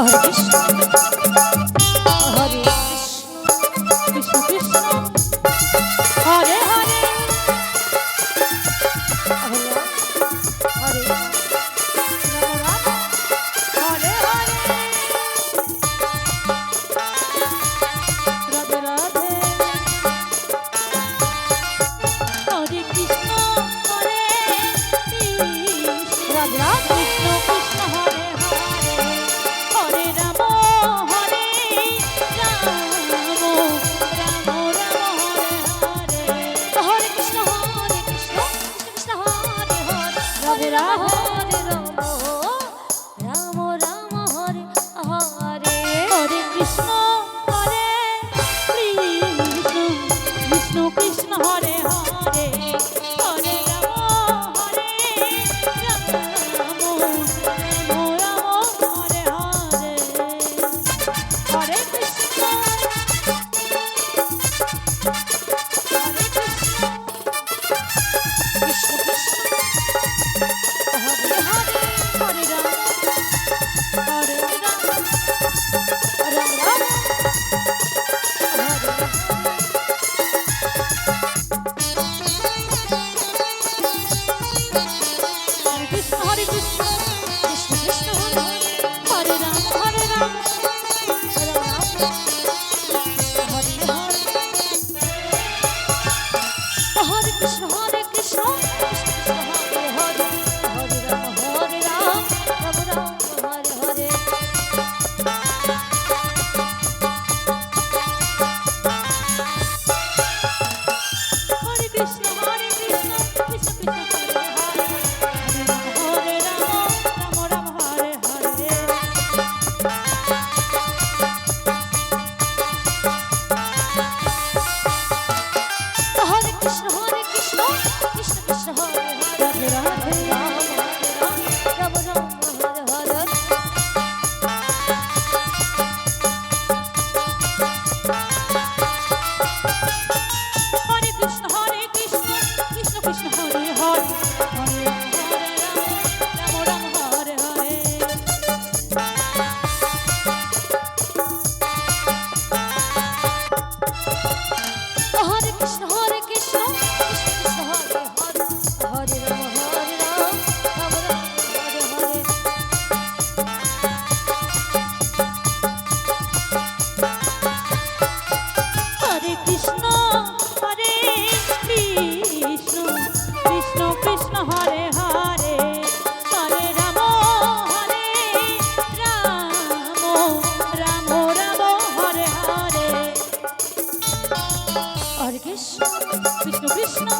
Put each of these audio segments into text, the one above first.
Hare Krishna Hare Krishna Krishna Hare Hare Hare Hare Hare Radhe Hare Krishna Hare Radhe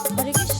Hare Krishna